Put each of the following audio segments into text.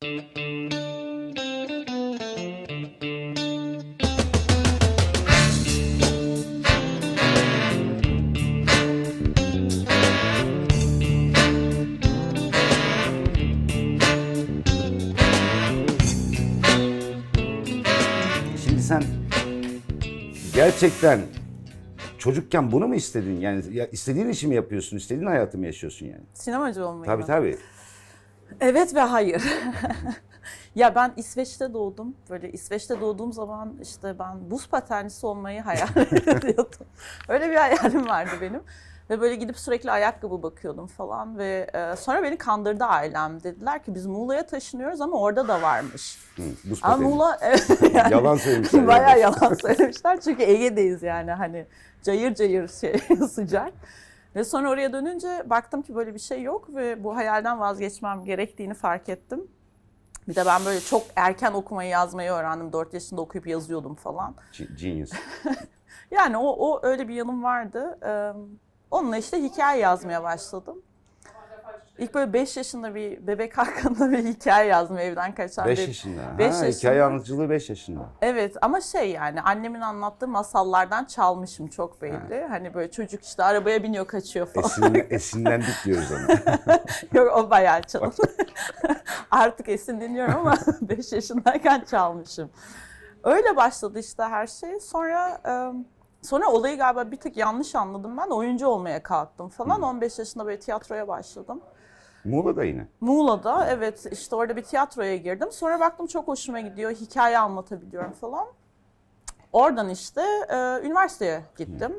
Şimdi sen gerçekten çocukken bunu mu istedin? Yani ya istediğin işi mi yapıyorsun? İstediğin hayatı mı yaşıyorsun yani? Sinemacı olmayı Tabii mı? tabii. Evet ve hayır. ya ben İsveç'te doğdum. Böyle İsveç'te doğduğum zaman işte ben buz paternisi olmayı hayal ediyordum. Öyle bir hayalim vardı benim. Ve böyle gidip sürekli ayakkabı bakıyordum falan ve e, sonra beni kandırdı ailem. Dediler ki biz Muğla'ya taşınıyoruz ama orada da varmış. Hı, buz Ama pateni. Muğla yani Yalan söylemişler. bayağı yalan söylemişler çünkü Ege'deyiz yani hani cayır cayır şey sıcak. Ve sonra oraya dönünce baktım ki böyle bir şey yok ve bu hayalden vazgeçmem gerektiğini fark ettim. Bir de ben böyle çok erken okumayı yazmayı öğrendim. 4 yaşında okuyup yazıyordum falan. Ge- Genius. Yani o, o öyle bir yanım vardı. Ee, onunla işte hikaye yazmaya başladım. İlk böyle 5 yaşında bir bebek hakkında bir hikaye yazdım evden kaçan. 5 bir- yaşında. Beş ha, yaşında. hikaye anlatıcılığı 5 yaşında. Evet ama şey yani annemin anlattığı masallardan çalmışım çok belli. Hani böyle çocuk işte arabaya biniyor kaçıyor falan. Esinle, esinlendik diyoruz ona. Yok o bayağı çalın. Artık esinleniyorum ama 5 yaşındayken çalmışım. Öyle başladı işte her şey. Sonra sonra olayı galiba bir tık yanlış anladım ben. Oyuncu olmaya kalktım falan. 15 yaşında böyle tiyatroya başladım. Muğla'da yine. Muğla'da evet işte orada bir tiyatroya girdim. Sonra baktım çok hoşuma gidiyor. Hikaye anlatabiliyorum falan. Oradan işte e, üniversiteye gittim.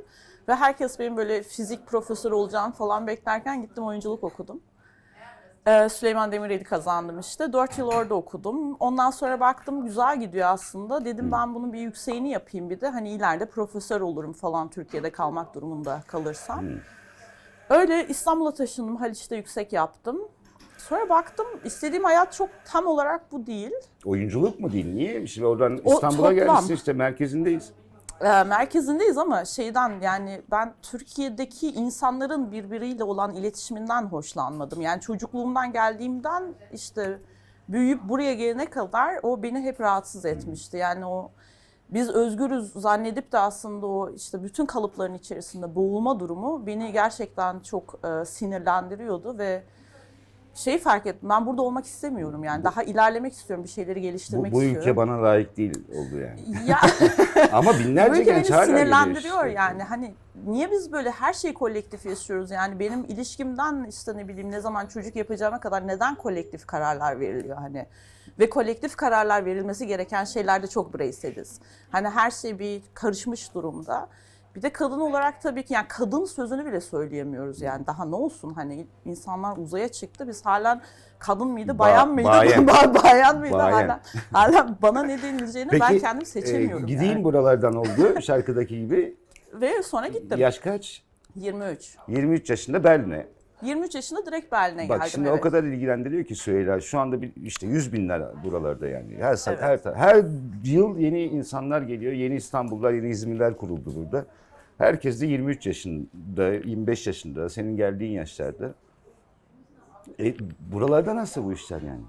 Ve herkes benim böyle fizik profesörü olacağım falan beklerken gittim oyunculuk okudum. E, Süleyman Demirel'i kazandım işte. Dört yıl orada okudum. Ondan sonra baktım güzel gidiyor aslında. Dedim ben bunun bir yükseğini yapayım bir de. Hani ileride profesör olurum falan Türkiye'de kalmak durumunda kalırsam. Öyle İstanbul'a taşındım. Haliç'te yüksek yaptım. Sonra baktım istediğim hayat çok tam olarak bu değil. Oyunculuk mu değil? Niye? Şimdi oradan İstanbul'a gelmişsin işte merkezindeyiz. Ee, merkezindeyiz ama şeyden yani ben Türkiye'deki insanların birbiriyle olan iletişiminden hoşlanmadım. Yani çocukluğumdan geldiğimden işte büyüyüp buraya gelene kadar o beni hep rahatsız etmişti. Yani o biz özgürüz zannedip de aslında o işte bütün kalıpların içerisinde boğulma durumu beni gerçekten çok e, sinirlendiriyordu ve şeyi fark ettim. Ben burada olmak istemiyorum yani. Daha ilerlemek istiyorum, bir şeyleri Bu, geliştirmek bu istiyorum. ülke bana layık değil oldu yani. Ya Ama binlerce genç beni hala geliyor sinirlendiriyor işte. yani. Hani niye biz böyle her şeyi kolektif yaşıyoruz? Yani benim ilişkimden işte ne bileyim ne zaman çocuk yapacağıma kadar neden kolektif kararlar veriliyor hani? Ve kolektif kararlar verilmesi gereken şeylerde çok bireyseliz. Hani her şey bir karışmış durumda. Bir de kadın olarak tabii ki yani kadın sözünü bile söyleyemiyoruz yani daha ne olsun hani insanlar uzaya çıktı biz halen kadın mıydı Ba- bayan mıydı bayan. Ba- bayan mıydı Bayan. hala hala bana ne denileceğini ben kendim seçemiyorum. e, gideyim yani. buralardan oldu şarkıdaki gibi. Ve sonra gittim. Yaş kaç? 23. 23 yaşında Berlin'e. 23 yaşında direkt Berlin'e Bak geldim. şimdi evet. o kadar ilgilendiriyor ki Süheyla. Şu anda bir, işte yüz binler buralarda yani. Her, sa- Evet. her, her yıl yeni insanlar geliyor. Yeni İstanbullar, yeni İzmirler kuruldu burada. Herkes de 23 yaşında, 25 yaşında, senin geldiğin yaşlarda. E, buralarda nasıl bu işler yani?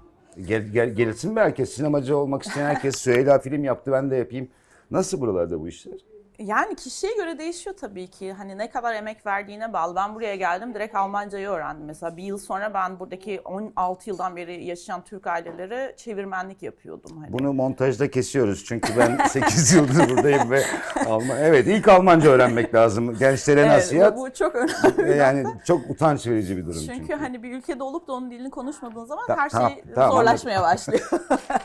Gel, gel, gelsin mi herkes? Sinemacı olmak isteyen herkes Süheyla film yaptı ben de yapayım. Nasıl buralarda bu işler? Yani kişiye göre değişiyor tabii ki. Hani ne kadar emek verdiğine bağlı. Ben buraya geldim direkt Almancayı öğrendim. Mesela bir yıl sonra ben buradaki 16 yıldan beri yaşayan Türk aileleri çevirmenlik yapıyordum. Hani. Bunu montajda kesiyoruz çünkü ben 8 yıldır buradayım ve Alman evet ilk Almanca öğrenmek lazım. Gençlere Evet, nasihat. bu çok önemli. yani çok utanç verici bir durum çünkü. Çünkü hani bir ülkede olup da onun dilini konuşmadığın zaman Ta- her şey tamam, zorlaşmaya başlıyor.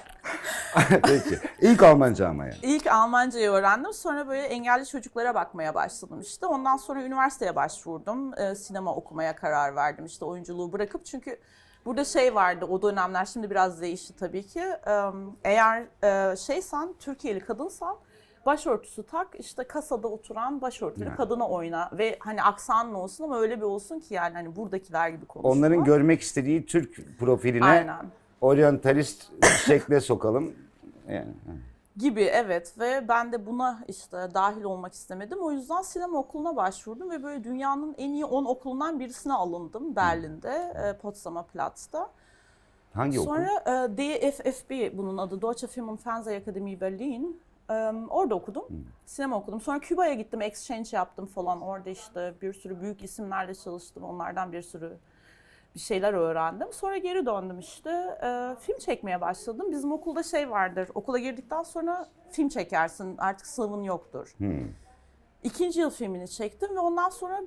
Peki. İlk Almanca ama yani. İlk Almancayı öğrendim. Sonra böyle engelli çocuklara bakmaya başladım işte. Ondan sonra üniversiteye başvurdum. Ee, sinema okumaya karar verdim işte oyunculuğu bırakıp. Çünkü burada şey vardı o dönemler şimdi biraz değişti tabii ki. Ee, eğer e, şeysen Türkiye'li kadınsan başörtüsü tak işte kasada oturan başörtülü Yani. kadına oyna ve hani aksanlı olsun ama öyle bir olsun ki yani hani buradakiler gibi konuşma. Onların görmek istediği Türk profiline Aynen. Oryantalist şekle sokalım. Yani. Gibi evet ve ben de buna işte dahil olmak istemedim. O yüzden sinema okuluna başvurdum ve böyle dünyanın en iyi 10 okulundan birisine alındım Berlin'de, e, Potsdamer Platz'ta. Hangi okul? Sonra e, DFFB bunun adı Deutsche Film und Fernsehakademie Berlin. E, orada okudum. Sinema okudum. Sonra Küba'ya gittim, exchange yaptım falan. Orada işte bir sürü büyük isimlerle çalıştım. Onlardan bir sürü bir şeyler öğrendim. Sonra geri döndüm işte. E, film çekmeye başladım. Bizim okulda şey vardır. Okula girdikten sonra film çekersin. Artık sınavın yoktur. İkinci yıl filmini çektim ve ondan sonra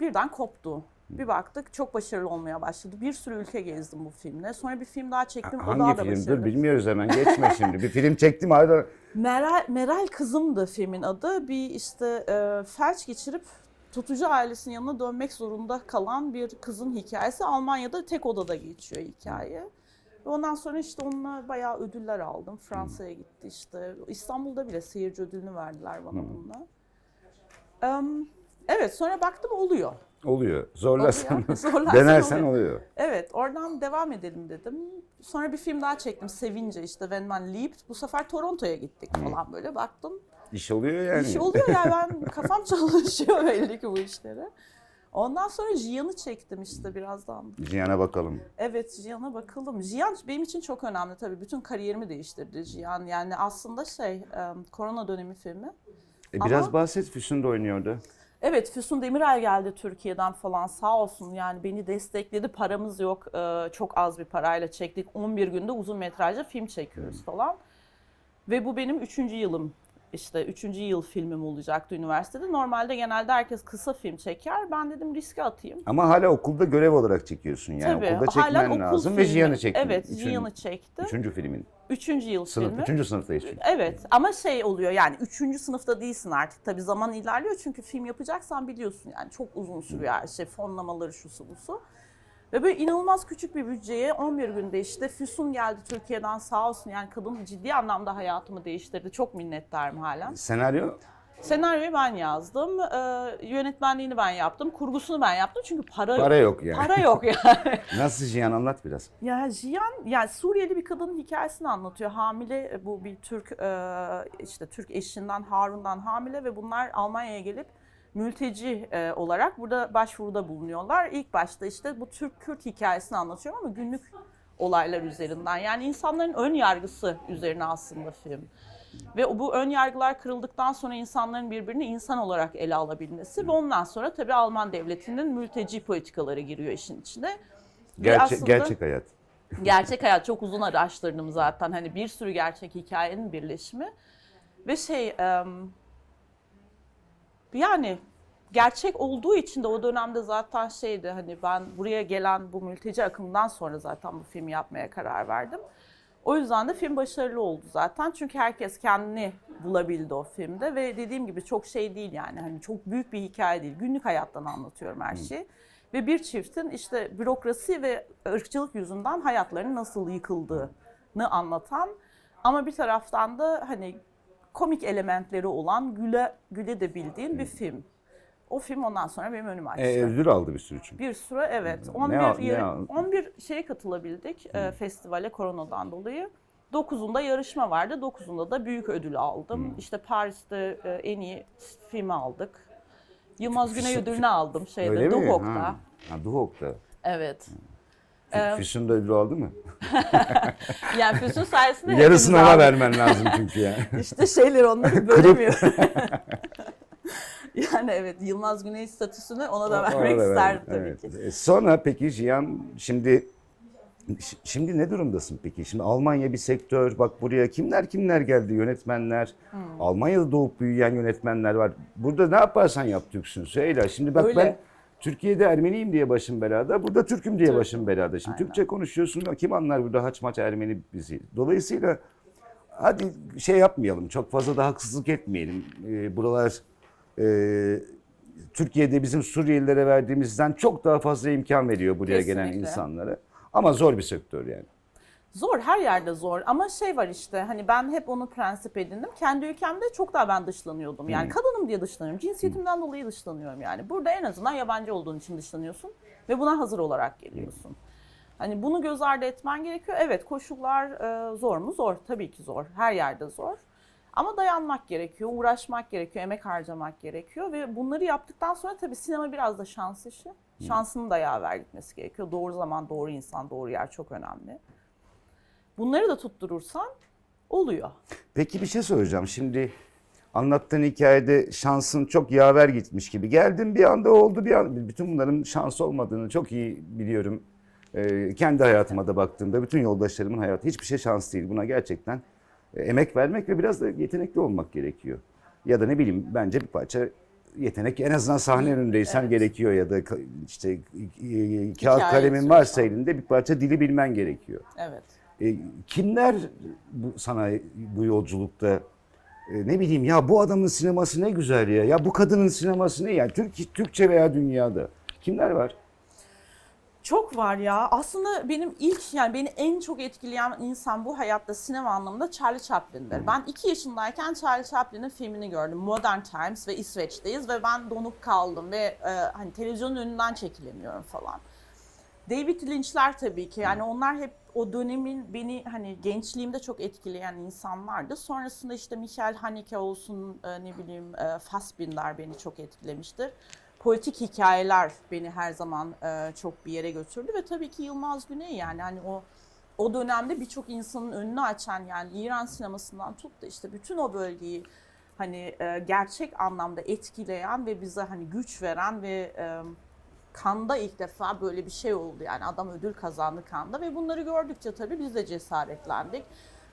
birden koptu. Bir baktık çok başarılı olmaya başladı. Bir sürü ülke gezdim bu filmle. Sonra bir film daha çektim. o Hangi daha da film? başarılı. Dur bilmiyoruz hemen geçme şimdi. Bir film çektim hala. Meral, Meral Kızım'dı filmin adı. Bir işte e, felç geçirip tutucu ailesinin yanına dönmek zorunda kalan bir kızın hikayesi. Almanya'da tek odada geçiyor hikaye. Ve ondan sonra işte onunla bayağı ödüller aldım. Fransa'ya gitti işte. İstanbul'da bile seyirci ödülünü verdiler bana bununla. Em, evet sonra baktım oluyor. Oluyor. Zorlasan, Oluyor. Zorlarsan denersen oluyor. oluyor. Evet, oradan devam edelim dedim. Sonra bir film daha çektim, Sevince işte When Man Leapt. Bu sefer Toronto'ya gittik falan böyle baktım. İş oluyor yani. İş oluyor yani ben kafam çalışıyor belli ki bu işlere. Ondan sonra Jiyan'ı çektim işte birazdan. Cihan'a bakalım. Evet Jiyan'a bakalım. Jiyan benim için çok önemli tabii. Bütün kariyerimi değiştirdi Jiyan. Yani aslında şey, korona dönemi filmi. E, biraz Ama- bahset Füsun'da oynuyordu. Evet Füsun Demirel geldi Türkiye'den falan sağ olsun yani beni destekledi. Paramız yok e, çok az bir parayla çektik. 11 günde uzun metrajlı film çekiyoruz falan. Ve bu benim üçüncü yılım işte üçüncü yıl filmim olacaktı üniversitede. Normalde genelde herkes kısa film çeker. Ben dedim riske atayım. Ama hala okulda görev olarak çekiyorsun yani. Tabii okulda çekmen hala okul lazım filmi. ve Cihan'ı çektin. Evet Üçün- Jiyan'ı çektim. Üçüncü filmin. Üçüncü yıl Sınıf, filmi. üçüncü sınıftayız çünkü. Evet ama şey oluyor yani üçüncü sınıfta değilsin artık tabii zaman ilerliyor çünkü film yapacaksan biliyorsun yani çok uzun sürüyor her şey fonlamaları şusu busu. Ve böyle inanılmaz küçük bir bütçeye 11 günde işte Füsun geldi Türkiye'den sağ olsun yani kadın ciddi anlamda hayatımı değiştirdi. Çok minnettarım halen. Senaryo Senaryoyu ben yazdım, e, yönetmenliğini ben yaptım, kurgusunu ben yaptım çünkü para, para yok yani. Para yok yani. Nasıl Cihan anlat biraz. Ya Jiyan, yani Suriyeli bir kadının hikayesini anlatıyor. Hamile, bu bir Türk, e, işte Türk eşinden, Harun'dan hamile ve bunlar Almanya'ya gelip mülteci e, olarak burada başvuruda bulunuyorlar. İlk başta işte bu Türk-Kürt hikayesini anlatıyorum ama günlük olaylar üzerinden. Yani insanların ön yargısı üzerine aslında film. Ve bu ön yargılar kırıldıktan sonra insanların birbirini insan olarak ele alabilmesi ve ondan sonra tabii Alman devletinin mülteci politikaları giriyor işin içine. Gerçek, aslında- gerçek hayat. gerçek hayat çok uzun araştırdım zaten. Hani bir sürü gerçek hikayenin birleşimi. Ve şey yani gerçek olduğu için de o dönemde zaten şeydi hani ben buraya gelen bu mülteci akımından sonra zaten bu filmi yapmaya karar verdim. O yüzden de film başarılı oldu zaten. Çünkü herkes kendini bulabildi o filmde ve dediğim gibi çok şey değil yani. Hani çok büyük bir hikaye değil. Günlük hayattan anlatıyorum her şeyi. Ve bir çiftin işte bürokrasi ve ırkçılık yüzünden hayatlarının nasıl yıkıldığını anlatan ama bir taraftan da hani komik elementleri olan güle güle de bildiğin bir film. O film ondan sonra benim önüme açtı. E, ödül aldı bir sürü çünkü. Bir süre evet. Ne 11 al- ne yarı- al- 11 şeye katılabildik e, festivale koronadan dolayı. 9'unda yarışma vardı. 9'unda da büyük ödül aldım. İşte Paris'te e, en iyi filmi aldık. Yılmaz Güney ödülünü aldım şeyde Öyle mi? Duhok'ta. Ha. Ha, Duhok'ta. Evet. Fü- Füsun da ödül aldı mı? Yani Füsun sayesinde Yarısını ona vermen lazım çünkü ya. İşte şeyler onları bölemiyor. yani evet Yılmaz Güney statüsünü ona da Ona vermek da isterdim tabii Evet. ki. E, Sonra peki Cihan şimdi şimdi ne durumdasın peki? Şimdi Almanya bir sektör. Bak buraya kimler kimler geldi yönetmenler. Hmm. Almanya'da doğup büyüyen yönetmenler var. Burada ne yaparsan yap Türksün. Söyle. Şimdi bak Öyle. ben Türkiye'de Ermeniyim diye başım belada. Burada Türk'üm diye başım belada. Şimdi Aynen. Türkçe konuşuyorsun. Kim anlar burada haç maç Ermeni bizi. Dolayısıyla hadi şey yapmayalım. Çok fazla da haksızlık etmeyelim. Ee, buralar e, Türkiye'de bizim Suriyelilere verdiğimizden çok daha fazla imkan veriyor buraya gelen Kesinlikle. insanlara. Ama zor bir sektör yani. Zor, her yerde zor ama şey var işte hani ben hep onu prensip edindim. Kendi ülkemde çok daha ben dışlanıyordum. Yani kadınım diye dışlanıyorum. Cinsiyetimden dolayı dışlanıyorum yani. Burada en azından yabancı olduğun için dışlanıyorsun ve buna hazır olarak geliyorsun. Hani bunu göz ardı etmen gerekiyor. Evet koşullar e, zor mu? Zor. Tabii ki zor. Her yerde zor. Ama dayanmak gerekiyor, uğraşmak gerekiyor, emek harcamak gerekiyor ve bunları yaptıktan sonra tabii sinema biraz da şans işi. Şansının da yaver gitmesi gerekiyor. Doğru zaman, doğru insan, doğru yer çok önemli. Bunları da tutturursan oluyor. Peki bir şey soracağım. Şimdi anlattığın hikayede şansın çok yaver gitmiş gibi. Geldin bir anda oldu bir anda. Bütün bunların şans olmadığını çok iyi biliyorum. Ee, kendi hayatıma da baktığımda bütün yoldaşlarımın hayatı hiçbir şey şans değil. Buna gerçekten e, emek vermek ve biraz da yetenekli olmak gerekiyor. Ya da ne bileyim bence bir parça yetenek en azından sahne önündeysen Evet. gerekiyor ya da işte e, e, kağıt kalemin varsa elinde bir parça dili bilmen gerekiyor. Evet. E, kimler bu, sana bu yolculukta e, ne bileyim ya bu adamın sineması ne güzel ya. Ya bu kadının sineması ne yani Türk, Türkçe veya dünyada. Kimler var? Çok var ya. Aslında benim ilk yani beni en çok etkileyen insan bu hayatta sinema anlamında Charlie Chaplin'dir. Ben iki yaşındayken Charlie Chaplin'in filmini gördüm. Modern Times ve İsveç'teyiz ve ben donup kaldım ve e, hani televizyonun önünden çekilemiyorum falan. David Lynch'ler tabii ki yani onlar hep o dönemin beni hani gençliğimde çok etkileyen insanlardı. Sonrasında işte Michael Haneke olsun e, ne bileyim e, Fassbinder beni çok etkilemiştir. Politik hikayeler beni her zaman e, çok bir yere götürdü ve tabii ki Yılmaz Güney yani hani o o dönemde birçok insanın önünü açan yani İran sinemasından tut da işte bütün o bölgeyi hani e, gerçek anlamda etkileyen ve bize hani güç veren ve e, Kanda ilk defa böyle bir şey oldu yani adam ödül kazandı Kanda ve bunları gördükçe tabii biz de cesaretlendik.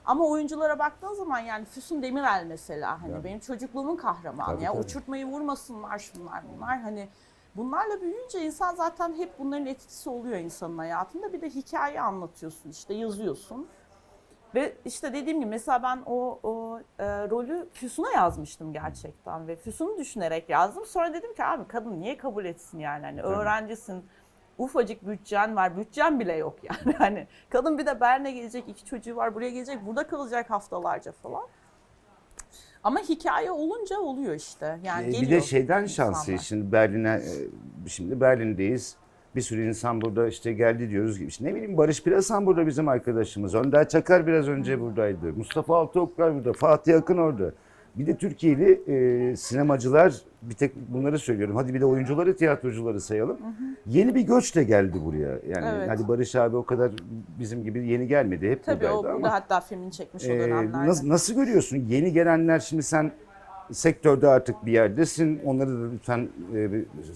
Ama oyunculara baktığın zaman yani Füsun Demirel mesela hani Yani. benim çocukluğumun kahramanı Tabii, ya tabii. uçurtmayı vurmasınlar şunlar bunlar hani bunlarla büyüyünce insan zaten hep bunların etkisi oluyor insanın hayatında bir de hikaye anlatıyorsun işte yazıyorsun. Ve işte dediğim gibi mesela ben o, o e, rolü Füsun'a yazmıştım gerçekten ve Füsun'u düşünerek yazdım. Sonra dedim ki abi kadın niye kabul etsin yani hani öğrencisin ufacık bütçen var bütçen bile yok yani hani kadın bir de Bern'e gelecek iki çocuğu var buraya gelecek burada kalacak haftalarca falan. Ama hikaye olunca oluyor işte yani E, bir de şeyden şansı insanlar. şimdi Berlin'e e, şimdi Berlin'deyiz. Bir sürü insan burada işte geldi diyoruz gibi. İşte ne bileyim Barış Pirasan burada bizim arkadaşımız. Önder Çakar biraz önce buradaydı. Mustafa Altıoklar burada. Fatih Akın orada. Bir de Türkiye'li e, sinemacılar bir tek bunları söylüyorum. Hadi bir de oyuncuları, tiyatrocuları sayalım. Yeni bir göçle geldi buraya. Yani Evet. hadi Barış abi o kadar bizim gibi yeni gelmedi. Hep Tabii o burada ama. hatta filmini çekmiş o Ee, dönemlerde. nasıl, nasıl görüyorsun? Yeni gelenler şimdi sen sektörde artık bir yerdesin. Onları da lütfen e,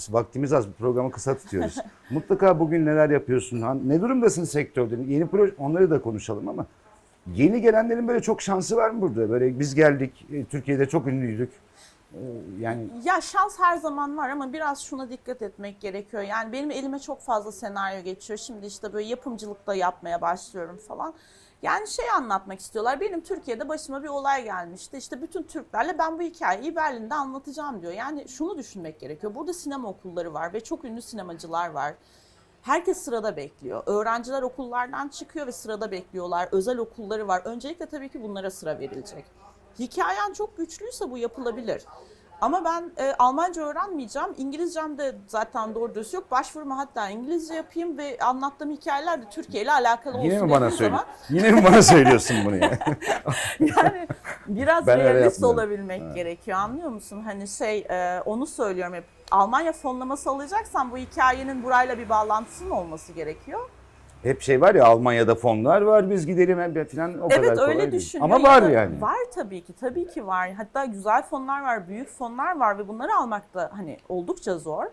vaktimiz az bu programı kısa tutuyoruz. Mutlaka bugün neler yapıyorsun? Han- Ne durumdasın sektörde? Yeni proje onları da konuşalım ama yeni gelenlerin böyle çok şansı var mı burada? Böyle biz geldik e, Türkiye'de çok ünlüydük. E, Yani Ya şans her zaman var ama biraz şuna dikkat etmek gerekiyor. Yani benim elime çok fazla senaryo geçiyor. Şimdi işte böyle yapımcılıkta yapmaya başlıyorum falan. Yani şey anlatmak istiyorlar. Benim Türkiye'de başıma bir olay gelmişti. İşte bütün Türklerle ben bu hikayeyi Berlin'de anlatacağım diyor. Yani şunu düşünmek gerekiyor. Burada sinema okulları var ve çok ünlü sinemacılar var. Herkes sırada bekliyor. Öğrenciler okullardan çıkıyor ve sırada bekliyorlar. Özel okulları var. Öncelikle tabii ki bunlara sıra verilecek. Hikayen çok güçlüyse bu yapılabilir. Ama ben e, Almanca öğrenmeyeceğim. İngilizcem de zaten doğru dürüst yok. Başvurumu hatta İngilizce yapayım ve anlattığım hikayeler de Türkiye ile alakalı olsun yine mi bana zaman Yine mi bana söylüyorsun bunu ya? yani biraz Ben realist olabilmek gerekiyor anlıyor musun? Hani şey e, onu söylüyorum hep. Almanya fonlaması alacaksan bu hikayenin burayla bir bağlantısının olması gerekiyor. Hep şey var ya Almanya'da fonlar var biz gidelim hem falan o kadar Evet kolay öyle değil. düşünüyor. Ama var yani. Var tabii ki tabii ki var. Hatta güzel fonlar var, büyük fonlar var ve bunları almak da hani oldukça zor.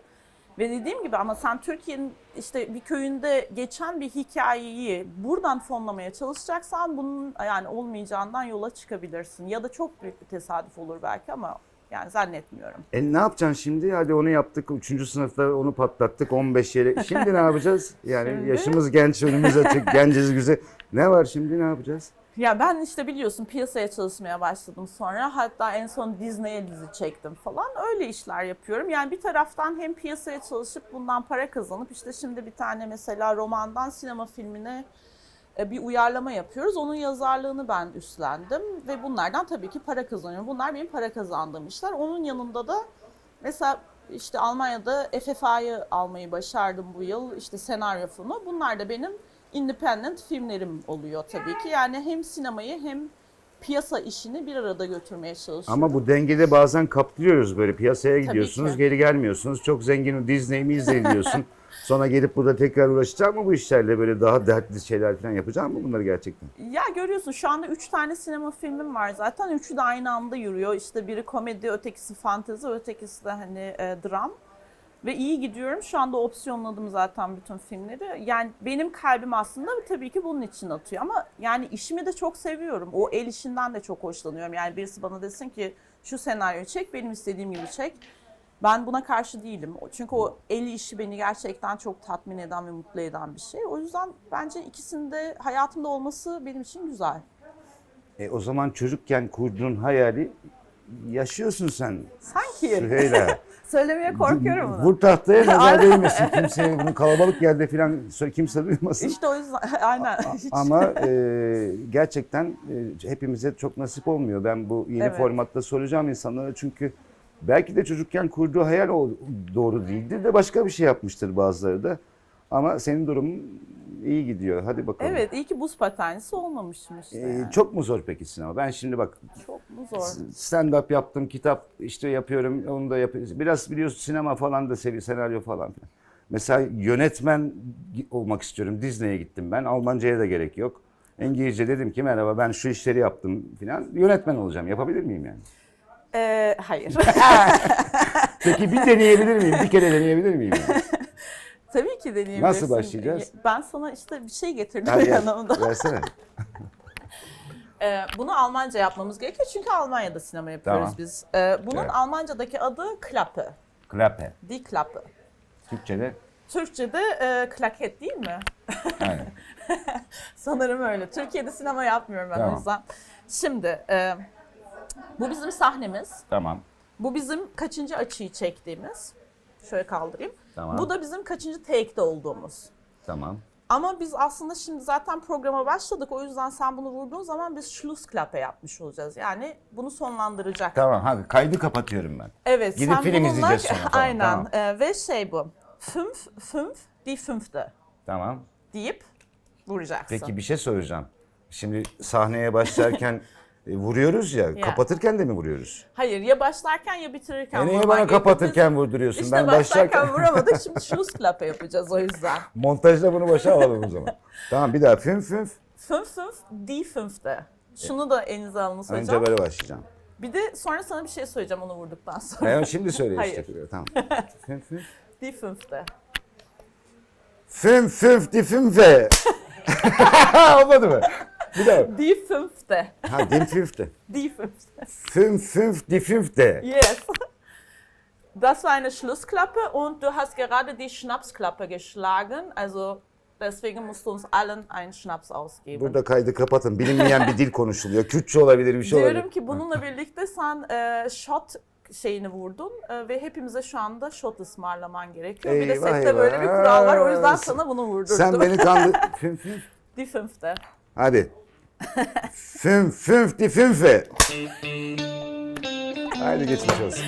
Ve dediğim gibi ama sen Türkiye'nin işte bir köyünde geçen bir hikayeyi buradan fonlamaya çalışacaksan bunun yani olmayacağından yola çıkabilirsin. Ya da çok büyük bir tesadüf olur belki ama yani zannetmiyorum. E ne yapacaksın şimdi? Hadi onu yaptık. Üçüncü sınıfta onu patlattık. 15 yere. Şimdi ne yapacağız? Yani Şimdi? yaşımız genç, önümüz açık, genciz güzel. Ne var şimdi ne yapacağız? Ya ben işte biliyorsun piyasaya çalışmaya başladım sonra. Hatta en son Disney'e dizi çektim falan. Öyle işler yapıyorum. Yani bir taraftan hem piyasaya çalışıp bundan para kazanıp işte şimdi bir tane mesela romandan sinema filmine bir uyarlama yapıyoruz. Onun yazarlığını ben üstlendim ve bunlardan tabii ki para kazanıyorum. Bunlar benim para kazandığım işler. Onun yanında da mesela işte Almanya'da FFA'yı almayı başardım bu yıl. İşte senaryo fonu. Bunlar da benim independent filmlerim oluyor tabii ki. Yani hem sinemayı hem piyasa işini bir arada götürmeye çalışıyorum. Ama bu dengede bazen kaptırıyoruz böyle piyasaya gidiyorsunuz geri gelmiyorsunuz. Çok zengin Disney mi izleyin diyorsun. Sonra gelip burada tekrar uğraşacak mı bu işlerle böyle daha dertli şeyler falan yapacak mı bunları gerçekten? Ya görüyorsun şu anda üç tane sinema filmim var zaten. Üçü de aynı anda yürüyor. İşte biri komedi, ötekisi fantezi, ötekisi de hani e, dram. Ve iyi gidiyorum. Şu anda opsiyonladım zaten bütün filmleri. Yani benim kalbim aslında tabii ki bunun için atıyor. Ama yani işimi de çok seviyorum. O el işinden de çok hoşlanıyorum. Yani birisi bana desin ki şu senaryoyu çek, benim istediğim gibi çek. Ben buna karşı değilim. Çünkü o el işi beni gerçekten çok tatmin eden ve mutlu eden bir şey. O yüzden bence ikisinde hayatımda olması benim için güzel. E, o zaman çocukken kurduğun hayali yaşıyorsun sen Sanki. Süheyla. Söylemeye korkuyorum bunu. Vur tahtaya nazar değmesin kimseye bunu kalabalık yerde falan kimse duymasın. İşte o yüzden aynen. Ama e, gerçekten e, hepimize çok nasip olmuyor. Ben bu yeni Evet. formatta soracağım insanlara çünkü belki de çocukken kurduğu hayal o doğru değildir de başka bir şey yapmıştır bazıları da. Ama senin durumun iyi gidiyor. Hadi bakalım. Evet iyi ki buz patenisi olmamışım işte. E, yani. çok mu zor peki sinema? Ben şimdi bak Çok mu zor? stand-up yaptım, kitap işte yapıyorum, onu da yapıyorum. Biraz biliyorsun sinema falan da seviyor, senaryo falan filan. Mesela yönetmen olmak istiyorum. Disney'e gittim ben. Almancaya da gerek yok. İngilizce dedim ki merhaba ben şu işleri yaptım filan. Yönetmen olacağım. Yapabilir miyim yani? Ee, hayır. Peki bir deneyebilir miyim? Bir kere deneyebilir miyim? Yani? Tabii ki deneyebilirsin. Nasıl başlayacağız? Ben sana işte bir şey getirdim Hadi yanımda. versene. Ee, bunu Almanca yapmamız gerekiyor çünkü Almanya'da sinema yapıyoruz Tamam. biz. Ee, bunun Evet. Almanca'daki adı Klappe. Klappe. Die Klappe. Türkçe'de. Türkçe'de e, klaket değil mi? Aynen. Sanırım öyle. Türkiye'de sinema yapmıyorum ben Tamam. o yüzden. Şimdi e, bu bizim sahnemiz. Tamam. Bu bizim kaçıncı açıyı çektiğimiz. Şöyle kaldırayım. Tamam. Bu da bizim kaçıncı take'de olduğumuz. Tamam. Ama biz aslında şimdi zaten programa başladık. O yüzden sen bunu vurduğun zaman biz Schlussklappe yapmış olacağız. Yani bunu sonlandıracak. Tamam hadi kaydı kapatıyorum ben. Evet. Gidip sen film bununla- izleyeceğiz sonra, tamam, Aynen. tamam. Ee, ve şey bu. Fünf, fünf, die fünfte Tamam. deyip vuracaksın. Peki bir şey soracağım. Şimdi sahneye başlarken vuruyoruz ya, Ya. kapatırken de mi vuruyoruz? Hayır ya başlarken ya bitirirken E niye bana kapatırken vurduruyorsun? İşte ben başlarken başlarken vuramadık. Şimdi Schlussklappe yapacağız o yüzden. montajda bunu başa alalım o zaman. tamam bir daha fünf fünf. Fünf, fünf, die fünfte. Şunu da elinize alınız hocam. Önce böyle başlayacağım. Bir de sonra sana bir şey söyleyeceğim onu vurduktan sonra. Ben şimdi söyle işte. Hayır. Tamam. Fünf fünf. Die fünfte. Fünf fünf di fünfe. Olmadı mı? Bir daha. Die fünfte. Ha din fünfte. Die fünfte. Fünf fünf di fünfte. Yes. Das war eine Schlussklappe und du hast gerade die Schnapsklappe geschlagen. Also deswegen musst du uns allen einen Schnaps ausgeben. Burada kaydı kapatın. Bilinmeyen bir dil konuşuluyor. Kürtçe olabilir bir şey olabilir. Diyorum ki bununla birlikte sen e, shot şeyini vurdun e, ve hepimize şu anda shot ısmarlaman gerekiyor. bir de Eyvah, sette böyle bir eyvah. kural var o yüzden sana bunu vurdurdum. Sen beni kandı. Fünf fünf. Die fünfte. Hadi. Fünf di fünfe. Haydi geçmiş olsun.